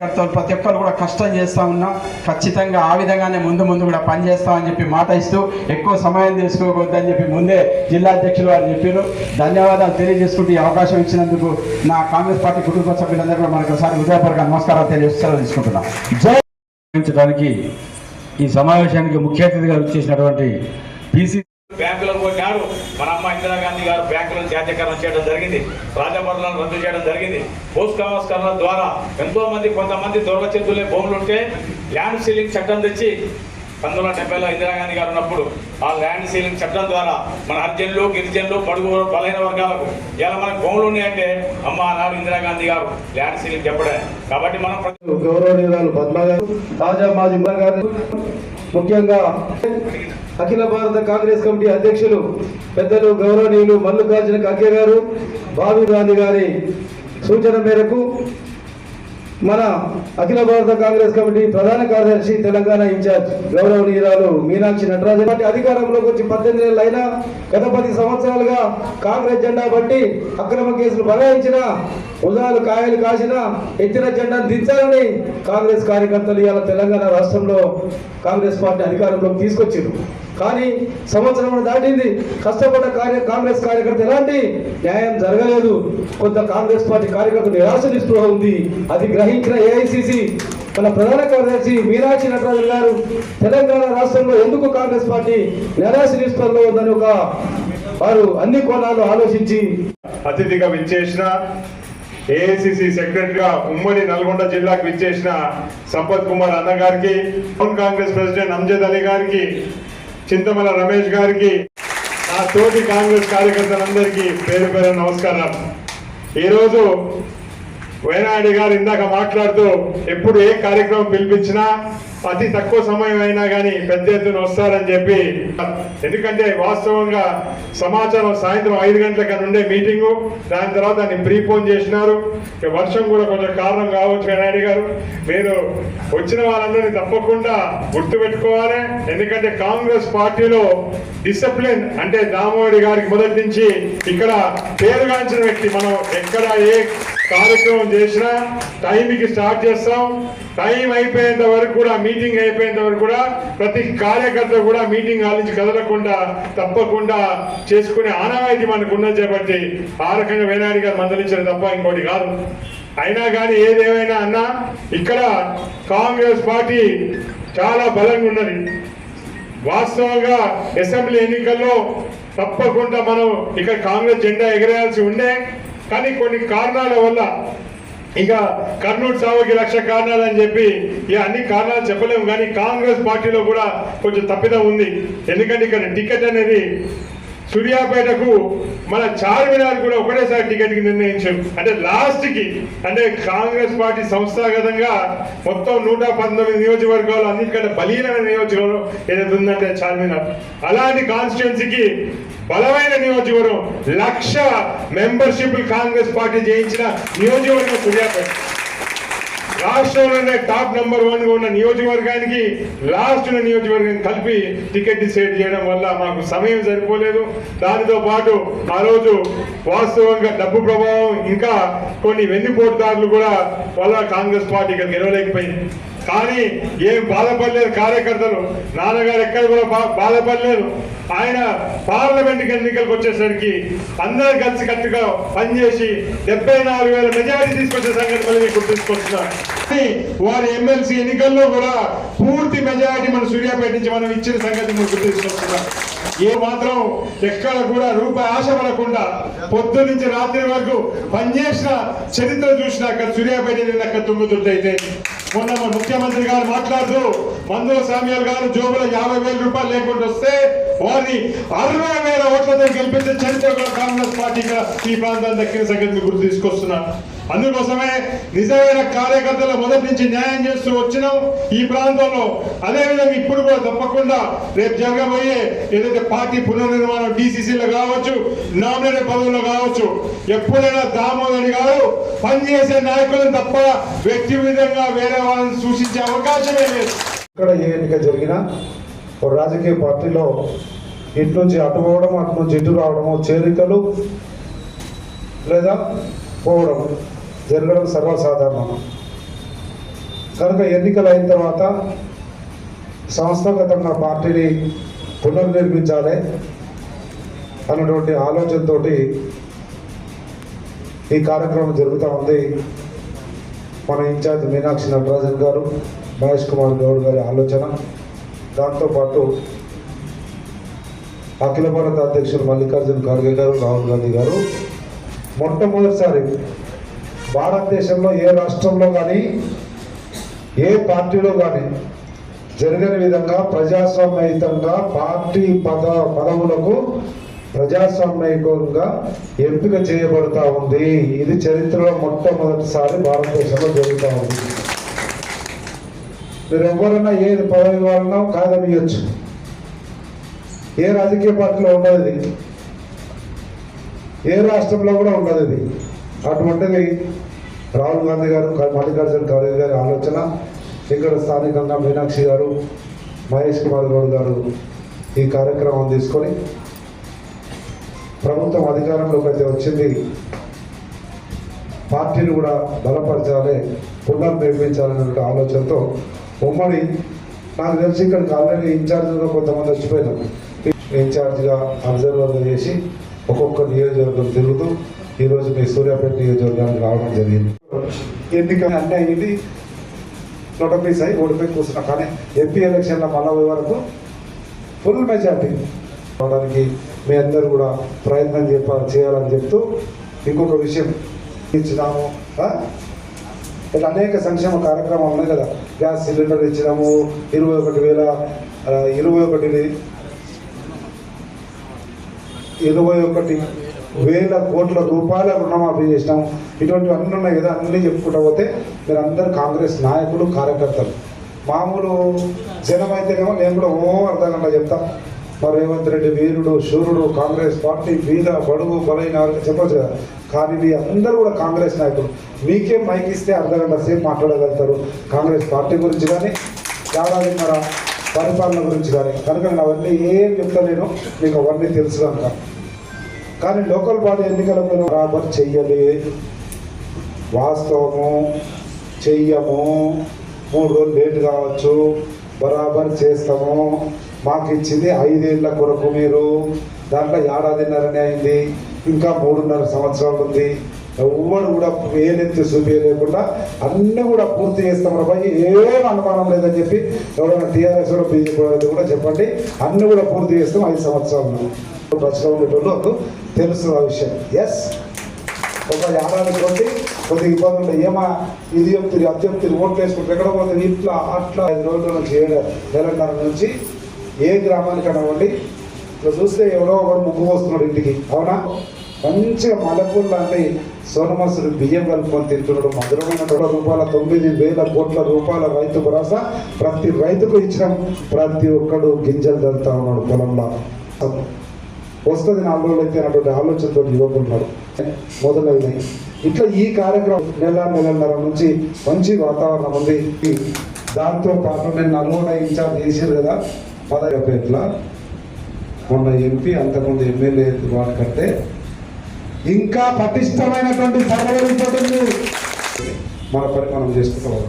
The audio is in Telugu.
కార్యకర్తలు ప్రతి ఒక్కరు కూడా కష్టం చేస్తూ ఉన్నాం ఖచ్చితంగా ఆ విధంగానే ముందు ముందు కూడా పనిచేస్తామని చెప్పి మాట ఇస్తూ ఎక్కువ సమయం తీసుకోకూడదని చెప్పి ముందే జిల్లా అధ్యక్షులు వారు చెప్పారు ధన్యవాదాలు తెలియజేసుకుంటూ ఈ అవకాశం ఇచ్చినందుకు నా కాంగ్రెస్ పార్టీ కుటుంబ సభ్యులందరూ కూడా మనకు ఒకసారి హృదయపూర్వక నమస్కారాలు తెలియజేస్తూ తీసుకుంటున్నాం జై ఈ సమావేశానికి ముఖ్య అతిథిగా వచ్చేసినటువంటి బీసీ బ్యాంకులకు మన అమ్మ ఇందిరాగాంధీ గారు బ్యాంకులను జాతీయకరణ చేయడం జరిగింది రాజభరణాలను రద్దు చేయడం జరిగింది. భూస్కామస్కరణ ద్వారా ఎంతో మంది కొంతమంది దుర్వచితులే భూములు ఉంటే ల్యాండ్ సీలింగ్ చట్టం తెచ్చి పంతొమ్మిది వందల డెబ్బైలో ఇందిరాగాంధీ గారు ఉన్నప్పుడు ఆ ల్యాండ్ సీలింగ్ చట్టం ద్వారా మన హర్జన్లు గిరిజనులు పడుగు బలైన వర్గాలకు ఇలా మనకు భూములు ఉన్నాయంటే అమ్మ ఆనాడు ఇందిరాగాంధీ గారు ల్యాండ్ సీలింగ్ చెప్పడే. కాబట్టి మనం ప్రతి గౌరవనీయురాలు పద్మ గారు తాజా మాజీ గారు ముఖ్యంగా అఖిల భారత కాంగ్రెస్ కమిటీ అధ్యక్షులు పెద్దలు గౌరవనీయులు మల్లుకార్జున ఖర్గే గారు బాబు గాంధీ గారి సూచన మేరకు మన అఖిల భారత కాంగ్రెస్ కమిటీ ప్రధాన కార్యదర్శి తెలంగాణ ఇన్ఛార్జ్ గౌరవనీయురాలు మీనాక్షి నటరాజన్ పార్టీ అధికారంలోకి వచ్చి పద్దెనిమిది ఏళ్ళు అయినా గత పది సంవత్సరాలుగా కాంగ్రెస్ జెండా బట్టి అక్రమ కేసులు బలాయించిన ఉదాలు కాయలు కాసిన ఎత్తిన జెండాను దించాలని కాంగ్రెస్ కార్యకర్తలు ఇవాళ తెలంగాణ రాష్ట్రంలో కాంగ్రెస్ పార్టీ అధికారంలోకి తీసుకొచ్చారు. కానీ సంవత్సరం దాటింది. కష్టపడ్డ కార్య కాంగ్రెస్ కార్యకర్త ఎలాంటి న్యాయం జరగలేదు. కొంత కాంగ్రెస్ పార్టీ కార్యకర్తలు నిరాశ నిస్పృహ ఉంది. అది గ్రహించిన ఏఐసిసి మన ప్రధాన కార్యదర్శి మీనాక్షి నటరాజన్ గారు తెలంగాణ రాష్ట్రంలో ఎందుకు కాంగ్రెస్ పార్టీ నిరాశ నిస్పృహలో ఉందని ఒక వారు అన్ని కోణాలు ఆలోచించి అతిథిగా విచ్చేసిన ఏఐసిసి సెక్రటరీగా ఉమ్మడి నల్గొండ జిల్లాకు విచ్చేసిన సంపత్ కుమార్ అన్న గారికి టౌన్ కాంగ్రెస్ ప్రెసిడెంట్ అంజద్ అలీ గారికి చింతమల రమేష్ గారికి నా తోటి కాంగ్రెస్ కార్యకర్తలందరికీ పేరు పేరు నమస్కారం. ఈరోజు వేనాయుడు గారు ఇందాక మాట్లాడుతూ ఎప్పుడు ఏ కార్యక్రమం పిలిపించినా అతి తక్కువ సమయం అయినా కానీ పెద్ద ఎత్తున వస్తారని చెప్పి. ఎందుకంటే వాస్తవంగా సమాచారం సాయంత్రం ఐదు గంటల ఉండే మీటింగు దాని తర్వాత దాన్ని ప్రీపోన్ చేసినారు. వర్షం కూడా కొంచెం కారణం కావచ్చు వేనాయుడు గారు మీరు వచ్చిన వాళ్ళందరినీ తప్పకుండా గుర్తుపెట్టుకోవాలి. ఎందుకంటే కాంగ్రెస్ పార్టీలో డిసిప్లిన్ అంటే దామోడి గారికి మొదటి నుంచి ఇక్కడ పేరుగాంచిన వ్యక్తి మనం ఎక్కడ ఏ కార్యక్రమం చేసినా టైంకి స్టార్ట్ చేస్తాం. టైం అయిపోయేంత వరకు కూడా మీటింగ్ అయిపోయేంత వరకు కూడా ప్రతి కార్యకర్త కూడా మీటింగ్ హాల్ నుంచి కదలకుండా తప్పకుండా చేసుకునే ఆనవాయితీ మనకు ఉన్నది చేపట్టి ఆ రకంగా వేనాడి గారు మందలించడం తప్ప ఇంకోటి కాదు. అయినా కానీ ఏదేమైనా అన్నా ఇక్కడ కాంగ్రెస్ పార్టీ చాలా బలంగా ఉన్నది. వాస్తవంగా అసెంబ్లీ ఎన్నికల్లో తప్పకుండా మనం ఇక్కడ కాంగ్రెస్ జెండా ఎగరేయాల్సి ఉండే కానీ కొన్ని కారణాల వల్ల ఇక కర్నూలు సాగుకి లక్ష కారణాలు అని చెప్పి ఇక అన్ని కారణాలు చెప్పలేము. కానీ కాంగ్రెస్ పార్టీలో కూడా కొంచెం తప్పిదం ఉంది. ఎందుకంటే ఇక్కడ టికెట్ అనేది సూర్యాపేటకు మన చార్మినార్ కూడా ఒకటేసారి టికెట్కి అంటే లాస్ట్కి అంటే కాంగ్రెస్ పార్టీ సంస్థాగతంగా మొత్తం నూట పంతొమ్మిది నియోజకవర్గాలు అన్నిటికంటే బలీనమైన నియోజకవర్గం ఏదైతే ఉందంటే చార్మినార్. అలాంటి కాన్స్టిట్యున్సీకి బలమైన నియోజకవర్గం లక్ష మెంబర్షిప్ కాంగ్రెస్ పార్టీ చేయించిన నియోజకవర్గం సూర్యాపేట. రాష్ట్రంలోనే టాప్ నెంబర్ వన్గా ఉన్న నియోజకవర్గానికి లాస్ట్ ఉన్న నియోజకవర్గం కలిపి టికెట్ డిసైడ్ చేయడం వల్ల మాకు సమయం సరిపోలేదు. దానితో పాటు ఆ రోజు వాస్తవంగా డబ్బు ప్రభావం ఇంకా కొన్ని వెన్నుపోటుదారులు కూడా వల్ల కాంగ్రెస్ పార్టీ ఇక్కడ గెలవలేకపోయింది. కానీ ఏం బాధపడలేదు కార్యకర్తలు. నాన్నగారు ఎక్కడ కూడా బా- బాధపడలేదు. ఆయన పార్లమెంట్ ఎన్నికలకు వచ్చేసరికి అందరు కలిసి కట్టుగా పనిచేసి డెబ్బై నాలుగు వేల మెజారిటీ తీసుకొచ్చే సంగతి మళ్ళీ మీకు వారి ఎమ్మెల్సీ ఎన్నికల్లో కూడా పూర్తి మెజారిటీ మన సూర్యాపేట నుంచి మనం ఇచ్చిన సంగతి మీకు గుర్తుంచుకొస్తున్నాం ఏ మాత్రం ఎక్కడ కూడా రూపాయి ఆశ పడకుండా పొద్దు నుంచి రాత్రి వరకు పనిచేసిన చరిత్ర చూసిన అక్కడ సూర్యాపేట నిన్న అక్కడ తుంగుతుంటైతే మొన్న ముఖ్యమంత్రి గారు మాట్లాడుతూ మందుల సామ్యాల్ గారు జోబులో యాభై వేల రూపాయలు లేకుండా వస్తే వారిని అరవై వేల ఓట్లతో గెలిపించే చరిత్ర కూడా కాంగ్రెస్ పార్టీగా ఈ ప్రాంతాన్ని దక్కిన సంగతిని గుర్తు తీసుకొస్తున్నారు అందుకోసమే నిజమైన కార్యకర్తల మొదటి నుంచి న్యాయం చేస్తూ వచ్చినాం ఈ ప్రాంతంలో. అదేవిధంగా ఇప్పుడు కూడా తప్పకుండా రేపు జరగబోయే ఏదైతే పార్టీ పునర్నిర్మాణం డిసిసిలో కావచ్చు నామినేటెడ్ పదవుల్లో కావచ్చు ఎప్పుడైనా దామోదరి గారు పనిచేసే నాయకులను తప్ప వ్యక్తి విధంగా వేరే వాళ్ళని సూచించే అవకాశమే లేదు. ఇక్కడ ఏ ఎన్నిక జరిగినా ఒక రాజకీయ పార్టీలో ఇటు నుంచి అటు పోవడం అటు నుంచి ఇటు రావడము చేరికలు లేదా పోవడం జరగడం సర్వసాధారణం. కనుక ఎన్నికలు అయిన తర్వాత సంస్థాగతంగా పార్టీని పునర్నిర్మించాలి అన్నటువంటి ఆలోచనతో ఈ కార్యక్రమం జరుగుతూ ఉంది. మన ఇన్ఛార్జ్ మీనాక్షి నటరాజన్ గారు మహేష్ కుమార్ గౌడ్ గారి ఆలోచన. దాంతోపాటు అఖిల భారత అధ్యక్షులు మల్లికార్జున ఖర్గే గారు రాహుల్ గాంధీ గారు. మొట్టమొదటిసారి భారతదేశంలో ఏ రాష్ట్రంలో కానీ ఏ పార్టీలో కానీ జరగని విధంగా ప్రజాస్వామ్యయుతంగా పార్టీ పద పదవులకు ప్రజాస్వామ్యకంగా ఎంపిక చేయబడతా ఉంది. ఇది చరిత్రలో మొట్టమొదటిసారి భారతదేశంలో జరుగుతూ ఉంది. మీరు ఎవరైనా ఏది పదవి ఇవ్వాలన్నా కాదని ఏ రాజకీయ పార్టీలో ఉండదు ఇది. ఏ రాష్ట్రంలో కూడా ఉండదు ఇది. అటువంటిది రాహుల్ గాంధీ గారు మల్లికార్జున ఖర్గే గారి ఆలోచన ఇక్కడ స్థానికంగా మీనాక్షి గారు మహేష్ కుమార్ గౌడ్ గారు ఈ కార్యక్రమం తీసుకొని ప్రభుత్వం అధికారంలోకి అయితే వచ్చింది. పార్టీని కూడా బలపరచాలి పునర్నిర్మించాలనే ఆలోచనతో ఉమ్మడి నాకు తెలిసి ఇక్కడికి ఆల్రెడీ ఇన్ఛార్జ్గా కొంతమంది వచ్చిపోయినారు. ఇన్ఛార్జ్గా అబ్జర్వర్గా చేసి ఒక్కొక్క నియోజకవర్గం తిరుగుతూ ఈరోజు మీ సూర్యాపేట నియోజకవర్గానికి రావడం జరిగింది. ఎన్నిక అన్నీ అయింది నోటపీస్ అయి ఓడిపోయి కూర్చున్నా. కానీ ఎంపీ ఎలక్షన్లో మళ్ళా పోయే వరకు ఫుల్ మెజార్టీ. అవడానికి మీ అందరూ కూడా ప్రయత్నం చెప్పాలి చేయాలని చెప్తూ ఇంకొక విషయం ఇచ్చినాము? ఇట్లా అనేక సంక్షేమ కార్యక్రమాలు ఉన్నాయి కదా. గ్యాస్ సిలిండర్ ఇచ్చినాము ఇరవై ఒకటి వేల ఇరవై ఒకటి ఇరవై ఒకటి వేల కోట్ల రూపాయల రుణమాఫీ చేసినాం. ఇటువంటివి అన్నీ ఉన్నాయి కదా అన్నీ చెప్పుకుంటూ పోతే మీరు అందరు కాంగ్రెస్ నాయకులు కార్యకర్తలు. మామూలు జనం అయితేనేమో నేను కూడా ఓ అర్ధగంట చెప్తాం. చెప్తా మరి రేవంత్ రెడ్డి వీరుడు శూరుడు కాంగ్రెస్ పార్టీ బీద బడుగు బలైన చెప్పచ్చు కదా. కానీ మీ అందరూ కూడా కాంగ్రెస్ నాయకులు. మీకే మైక్ ఇస్తే అర్ధగంట సేపు మాట్లాడగలుగుతారు. కాంగ్రెస్ పార్టీ గురించి కానీ ఏడాదిన్నర పరిపాలన గురించి కానీ. కనుక నేను అవన్నీ ఏం చెప్తలేను మీకు అవన్నీ తెలుసు కనుక కానీ లోకల్ బాడీ ఎన్నికలకు బరాబర్ చెయ్యలే. వాస్తవము చెయ్యము. మూడు రోజులు లేట్ కావచ్చు. బరాబర్ చేస్తాము. మాకు ఇచ్చింది ఐదేళ్ళ కొరకు మీరు. దాంట్లో ఏడాదిన్నరనే అయింది. ఇంకా మూడున్నర సంవత్సరాలు ఉంది. ఎవ్వడు కూడా ఏనెత్తి చూపించలేకుండా అన్నీ కూడా పూర్తి చేస్తాం రాబోయే ఏం అనుమానం లేదని చెప్పి ఎవరైనా టీఆర్ఎస్ కూడా బీజేపీ కూడా చెప్పండి. అన్ని కూడా పూర్తి చేస్తాం ఐదు సంవత్సరాలు. ప్రశ్న ఉండేటోళ్ళు తెలుసు ఆ విషయం. ఎస్ ఒక ఏడాది కొద్ది కొద్దిగా ఇబ్బందులు ఏమా? ఇది చెప్తుంది అది చెప్తుంది ఓట్లు వేసుకుంటారు. ఎక్కడ పోతుంది ఇట్లా అట్లా ఐదు రోజుల నుంచి ఏడు తెలంగాణ నుంచి ఏ గ్రామానికి అవ్వండి ఇట్లా చూస్తే ఎవరో ఒకడు ముగ్గు వస్తున్నాడు ఇంటికి. అవునా? మంచిగా మలపూర్ లాంటి సోనమసుడు బియ్యం కలుపుకొని తింటున్నాడు. మధురమైన రూపాయల తొమ్మిది వేల కోట్ల రూపాయల రైతు భరోసా ప్రతి రైతుకు ఇచ్చిన ప్రతి ఒక్కడు గింజలు దంతా ఉన్నాడు పొలంలో. వస్తుంది నాలుగు రోజులు అయితే అన్నటువంటి ఆలోచనతో యువకున్నారు మొదలైనవి. ఇట్లా ఈ కార్యక్రమం నెల నెలన్నర నుంచి మంచి వాతావరణం ఉంది. దాంతో పాటు నేను నల్గొండ ఇన్ఛార్జ్ చేసారు కదా పదపేట్ల మొన్న ఎంపీ అంతకుముందు ఎమ్మెల్యే వాటికంటే ఇంకా పటిష్టమైనటువంటి సర్వలు ఉంటుంది మన పని మనం చేసుకుంటాం